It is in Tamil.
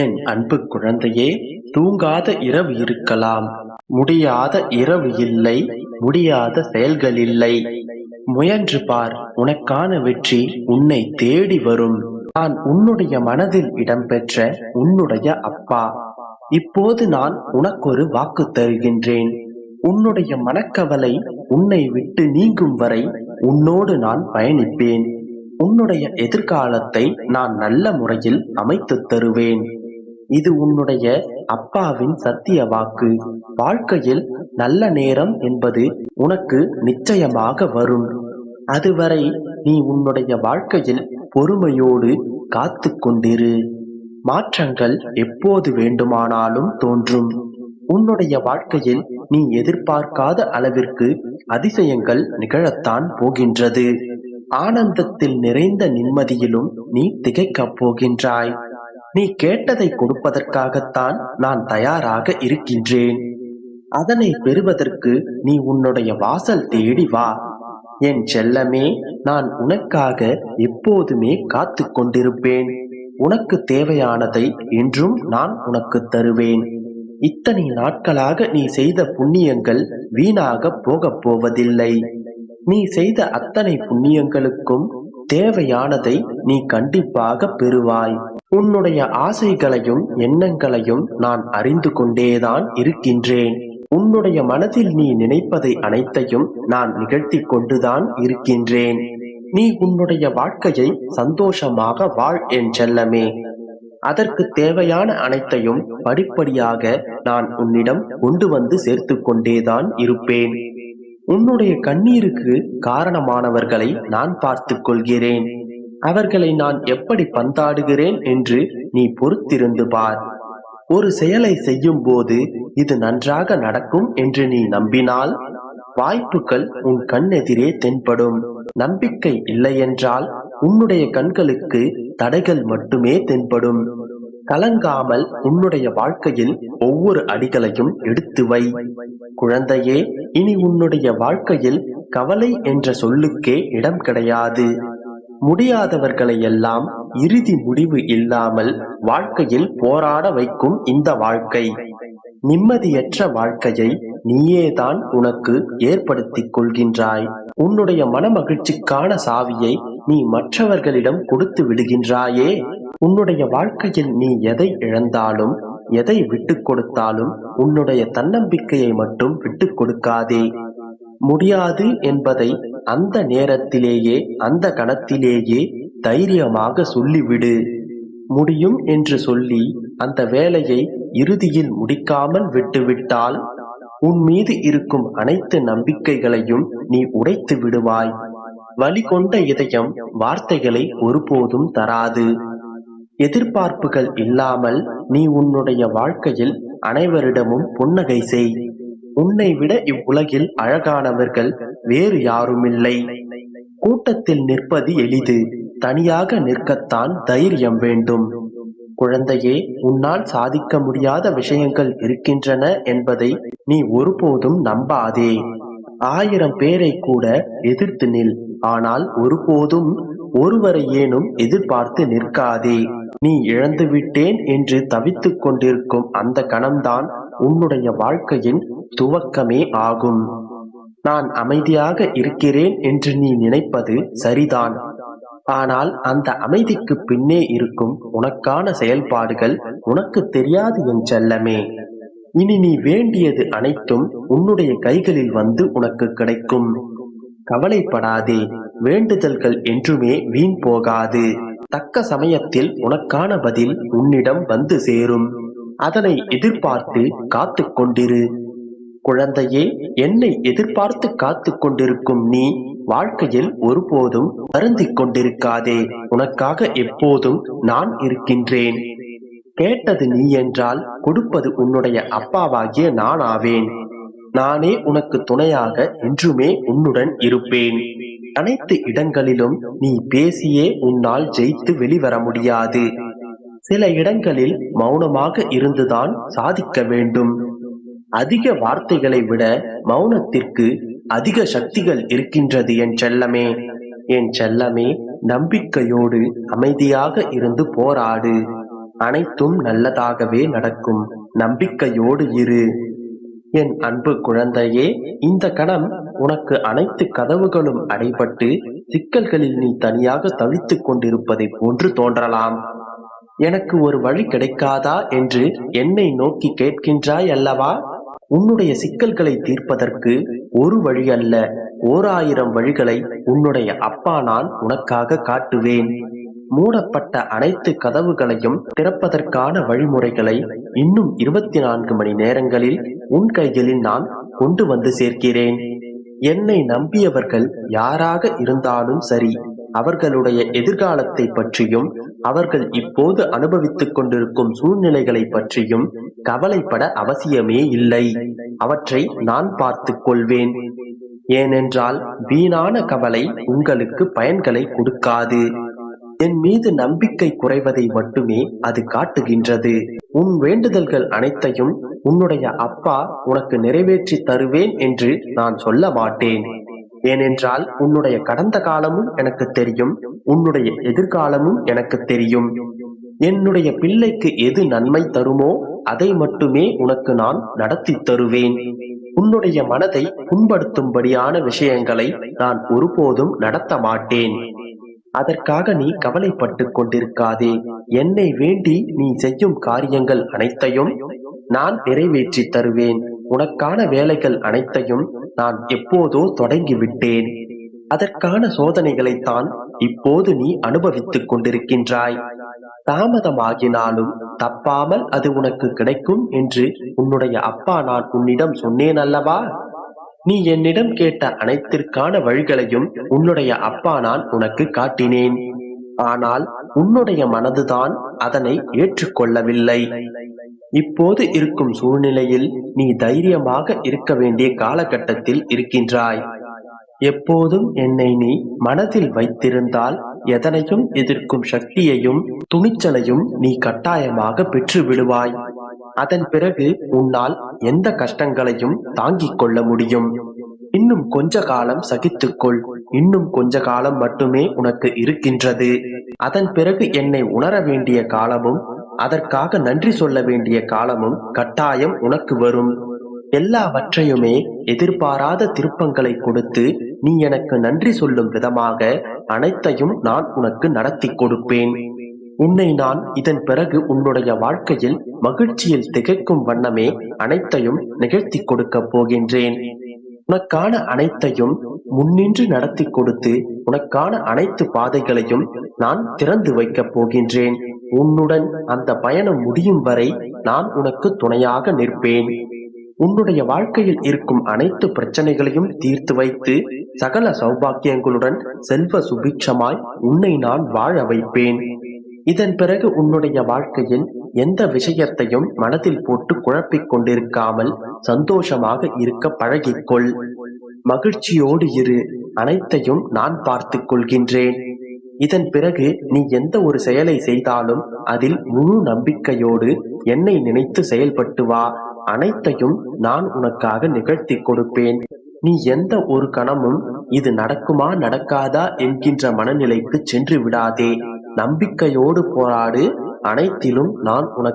என் அன்பு குழந்தையே தூங்காத இரவு இருக்கலாம். முடியாத இரவு இல்லை முடியாத செயல்கள் இல்லை. முயன்று பார் உனக்கான வெற்றி உன்னை தேடி வரும். நான் உன்னுடைய மனதில் இடம்பெற்ற உன்னுடைய அப்பா. இப்போது நான் உனக்கொரு வாக்கு தருகின்றேன். உன்னுடைய மனக்கவலை உன்னை விட்டு நீங்கும் வரை உன்னோடு நான் பயணிப்பேன். உன்னுடைய எதிர்காலத்தை நான் நல்ல முறையில் அமைத்து தருவேன். இது உன்னுடைய அப்பாவின் சத்திய வாக்கு. வாழ்க்கையில் நல்ல நேரம் என்பது உனக்கு நிச்சயமாக வரும். அதுவரை நீ உன்னுடைய வாழ்க்கையில் பொறுமையோடு காத்து கொண்டிரு. மாற்றங்கள் எப்போது வேண்டுமானாலும் தோன்றும். உன்னுடைய வாழ்க்கையில் நீ எதிர்பார்க்காத அளவிற்கு அதிசயங்கள் நிகழத்தான் போகின்றது. ஆனந்தத்தில் நிறைந்த நிம்மதியிலும் நீ திகைக்கப் போகின்றாய். நீ கேட்டதை கொடுப்பதற்காகத்தான் நான் தயாராக இருக்கின்றேன். அதனை பெறுவதற்கு நீ உன்னுடைய வாசல் தேடி வா. என் செல்லமே நான் உனக்காக எப்போதுமே காத்து கொண்டிருப்பேன். உனக்கு தேவையானதை என்றும் நான் உனக்கு தருவேன். இத்தனை நாட்களாக நீ செய்த புண்ணியங்கள் வீணாக போகப் போவதில்லை. நீ செய்த அத்தனை புண்ணியங்களுக்கும் தேவையானதை நீ கண்டிப்பாக பெறுவாய். உன்னுடைய ஆசைகளையும் எண்ணங்களையும் நான் அறிந்து கொண்டேதான் இருக்கின்றேன். உன்னுடைய மனதில் நீ நினைப்பதை அனைத்தையும் நான் நிகழ்த்தி கொண்டுதான் இருக்கின்றேன். நீ உன்னுடைய வாழ்க்கையை சந்தோஷமாக வாழ் என் செல்லமே. அதற்கு தேவையான அனைத்தையும் படிப்படியாக நான் உன்னிடம் கொண்டு வந்து சேர்த்து கொண்டேதான் இருப்பேன். உன்னுடைய கண்ணீருக்கு காரணமானவர்களை நான் பார்த்துக் கொள்கிறேன். அவர்களை நான் எப்படி பந்தாடுகிறேன் என்று நீ பொறுத்திருந்து பார். ஒரு செயலை செய்யும் போது இது நன்றாக நடக்கும் என்று நீ நம்பினால் வாய்ப்புகள் உன் கண்ணெதிரே தென்படும். நம்பிக்கை இல்லையென்றால் உன்னுடைய கண்களுக்கு தடைகள் மட்டுமே தென்படும். கலங்காமல் உன்னுடைய வாழ்க்கையில் ஒவ்வொரு அடிகளையும் எடுத்து வை. குழந்தையே இனி உன்னுடைய வாழ்க்கையில் கவலை என்ற சொல்லுக்கே இடம் கிடையாது. முடியாதவர்களை எல்லாம் இறுதி முடிவு இல்லாமல் வாழ்க்கையில் போராட வைக்கும் இந்த வாழ்க்கை. நிம்மதியற்ற வாழ்க்கையை நீயேதான் உனக்கு ஏற்படுத்திக் கொள்கின்றாய். உன்னுடைய மனமகிழ்ச்சிக்கான சாவியை நீ மற்றவர்களிடம் கொடுத்து விடுகின்றாயே. உன்னுடைய வாழ்க்கையில் நீ எதை இழந்தாலும் எதை விட்டு கொடுத்தாலும் உன்னுடைய தன்னம்பிக்கையை மட்டும் விட்டு கொடுக்காதே. முடியாது என்பதை அந்த நேரத்திலேயே அந்த கணத்திலேயே தைரியமாக சொல்லிவிடு. முடியும் என்று சொல்லி அந்த வேலையை இறுதியில் முடிக்காமல் விட்டுவிட்டால் உன் மீது இருக்கும் அனைத்து நம்பிக்கைகளையும் நீ உடைத்து விடுவாய். வழி கொண்ட இதயம் வார்த்தைகளை ஒருபோதும் தராது. எதிர்பார்ப்புகள் இல்லாமல் நீ உன்னுடைய வாழ்க்கையில் அனைவரிடமும் புன்னகை செய். உன்னை விட இவ்வுலகில் அழகானவர்கள் வேறு யாருமில்லை. கூட்டத்தில் நிற்பது எளிது. தனியாக நிற்கத்தான் தைரியம் வேண்டும். குழந்தையே உன்னால் சாதிக்க முடியாத விஷயங்கள் இருக்கின்றன என்பதை நீ ஒருபோதும் நம்பாதே. ஆயிரம் பேரை கூட எதிர்த்து நில். ஆனால் ஒருபோதும் ஒருவரை ஏனும் எதிர்பார்த்து நிற்காதே. நீ இழந்து விட்டேன் என்று தவித்துக் கொண்டிருக்கும் அந்த கணம்தான் உன்னுடைய வாழ்க்கையின் துவக்கமே ஆகும். நான் அமைதியாக இருக்கிறேன் என்று நீ நினைப்பது சரிதான். ஆனால் அந்த அமைதிக்கு பின்னே இருக்கும் உனக்கான செயல்பாடுகள் உனக்கு தெரியாது என் செல்லமே. இனி நீ வேண்டியது அனைத்தும் உன்னுடைய கைகளில் வந்து உனக்கு கிடைக்கும். கவலைப்படாதே வேண்டுதல்கள் என்றுமே வீண் போகாது. தக்க சமயத்தில் உனக்கான பதில் உன்னிடம் வந்து சேரும். அதனை எதிர்பார்த்து காத்து கொண்டிரு. குழந்தையே என்னை எதிர்பார்த்து காத்து கொண்டிருக்கும் நீ வாழ்க்கையில் ஒருபோதும் வருந்திக் கொண்டிருக்காதே. உனக்காக எப்போதும் நான் இருக்கின்றேன். கேட்டது நீ என்றால் கொடுப்பது உன்னுடைய அப்பாவாகிய நான் ஆவேன் நானே உனக்கு துணையாக என்றுமே உன்னுடன் இருப்பேன். அனைத்து இடங்களிலும் நீ பேசியே உன்னால் ஜெயித்து வெளிவர முடியாது. சில இடங்களில் மௌனமாக இருந்துதான் சாதிக்க வேண்டும். அதிக வார்த்தைகளை விட மௌனத்திற்கு அதிக சக்திகள் இருக்கின்றது என் செல்லமே. என் செல்லமே நம்பிக்கையோடு அமைதியாக இருந்து போராடு. அனைத்தும் நல்லதாகவே நடக்கும். நம்பிக்கையோடு இரு. என் அன்பு குழந்தையே இந்த கணம் உனக்கு அனைத்து கதவுகளும் அடைபட்டு சிக்கல்களில் நீ தனியாக தவித்துக் கொண்டிருப்பதைப் போன்று தோன்றலாம். எனக்கு ஒரு வழி கிடைக்காதா என்று என்னை நோக்கி கேட்கின்றாய் அல்லவா? உன்னுடைய சிக்கல்களை தீர்ப்பதற்கு ஒரு வழி அல்ல ஓர் ஆயிரம் வழிகளை உன்னுடைய அப்பா நான் உனக்காக காட்டுவேன். மூடப்பட்ட அனைத்து கதவுகளையும் திறப்பதற்கான வழிமுறைகளை இன்னும் இருபத்தி நான்கு மணி நேரங்களில் உன் கைகளில் நான் கொண்டு வந்து சேர்க்கிறேன். என்னை நம்பியவர்கள் யாராக இருந்தாலும் சரி. அவர்களுடைய எதிர்காலத்தை பற்றியும் அவர்கள் இப்போது அனுபவித்துக் கொண்டிருக்கும் சூழ்நிலைகளை பற்றியும் கவலைப்பட அவசியமே இல்லை. அவற்றை நான் பார்த்துக் கொள்வேன். ஏனென்றால் வீணான கவலை உங்களுக்கு பயன்களை கொடுக்காது. என் மீது நம்பிக்கை குறைவதை மட்டுமே அது காட்டுகின்றது. உன் வேண்டுதல்கள் அனைத்தையும் உன்னுடைய அப்பா உனக்கு நிறைவேற்றி தருவேன் என்று நான் சொல்ல மாட்டேன். ஏனென்றால் உன்னுடைய கடந்த காலமும் எனக்கு தெரியும் உன்னுடைய எதிர்காலமும் எனக்கு தெரியும். என்னுடைய பிள்ளைக்கு எது நன்மை தருமோ அதை மட்டுமே உனக்கு நான் நடத்தி தருவேன். உன்னுடைய மனதை புண்படுத்தும்படியான விஷயங்களை நான் ஒருபோதும் நடத்த மாட்டேன். அதற்காக நீ கவலைப்பட்டு கொண்டிருக்காதே. என்னை வேண்டி நீ செய்யும் காரியங்கள் அனைத்தையும் நான் நிறைவேற்றி தருவேன். உனக்கான வேலைகள் அனைத்தையும் நான் எப்போதோ தொடங்கிவிட்டேன். அதற்கான சோதனைகளைத்தான் இப்போது நீ அனுபவித்துக் கொண்டிருக்கின்றாய். தாமதமாகினாலும் தப்பாமல் அது உனக்கு கிடைக்கும் என்று உன்னுடைய அப்பா நான் உன்னிடம் சொன்னேன் அல்லவா? நீ என்னிடம் கேட்ட அனைத்திற்கான வழிகளையும் உன்னுடைய அப்பா நான் உனக்கு காட்டினேன். ஆனால் உன்னுடைய மனதுதான் அதனை ஏற்றுக்கொள்ளவில்லை. இப்போது இருக்கும் சூழ்நிலையில் நீ தைரியமாக இருக்க வேண்டிய காலகட்டத்தில் இருக்கின்றாய். எப்போதும் என்னை நீ மனதில் வைத்திருந்தால் எதனையும் எதிர்க்கும் சக்தியையும் துணிச்சலையும் நீ கட்டாயமாக பெற்று விடுவாய் அதன் பிறகு உன்னால் எந்த கஷ்டங்களையும் தாங்கிக் கொள்ள முடியும். இன்னும் கொஞ்ச காலம் சகித்துக்கொள். இன்னும் கொஞ்ச காலம் மட்டுமே உனக்கு இருக்கின்றது. அதன் பிறகு என்னை உணர வேண்டிய காலமும் அதற்காக நன்றி சொல்ல வேண்டிய காலமும் கட்டாயம் உனக்கு வரும். எல்லாவற்றையுமே எதிர்பாராத திருப்பங்களை கொடுத்து நீ எனக்கு நன்றி சொல்லும் விதமாக அனைத்தையும் நான் உனக்கு நடத்தி கொடுப்பேன். உன்னை நான் இதன் பிறகு உன்னுடைய வாழ்க்கையில் மகிழ்ச்சியில் திகைக்கும் வண்ணமே அனைத்தையும் நிகழ்த்தி கொடுக்கப் போகின்றேன். உனக்கான அனைத்தையும் முன்னின்று நடத்தி கொடுத்து உனக்கான அனைத்து பாதைகளையும் நான் திறந்து வைக்கப் போகின்றேன். உன்னுடன் அந்த பயணம் முடியும் வரை நான் உனக்கு துணையாக நிற்பேன். உன்னுடைய வாழ்க்கையில் இருக்கும் அனைத்து பிரச்சனைகளையும் தீர்த்து வைத்து சகல சௌபாக்கியங்களுடன் செல்வ சுபிக்ஷமாய் உன்னை நான் வாழ வைப்பேன். இதன் பிறகு உன்னுடைய வாழ்க்கையில் எந்த விஷயத்தையும் மனதில் போட்டு குழப்பிக் கொண்டிருக்காமல் சந்தோஷமாக இருக்க பழகிக்கொள். மகிழ்ச்சியோடு இரு. அனைத்தையும் நான் பார்த்துக் கொள்கின்றேன். இதன் பிறகு நீ எந்த ஒரு செயலை செய்தாலும் அதில் முழு நம்பிக்கையோடு என்னை நினைத்து செயல்பட்டு வா. அனைத்தையும் நான் உனக்காக நிகழ்த்தி கொடுப்பேன். நீ எந்த ஒரு கணமும் இது நடக்குமா நடக்காதா என்கின்ற மனநிலைக்கு சென்று விடாதே. நம்பிக்கையோடு போராடு. அனைத்திலும் நான் உனக்கு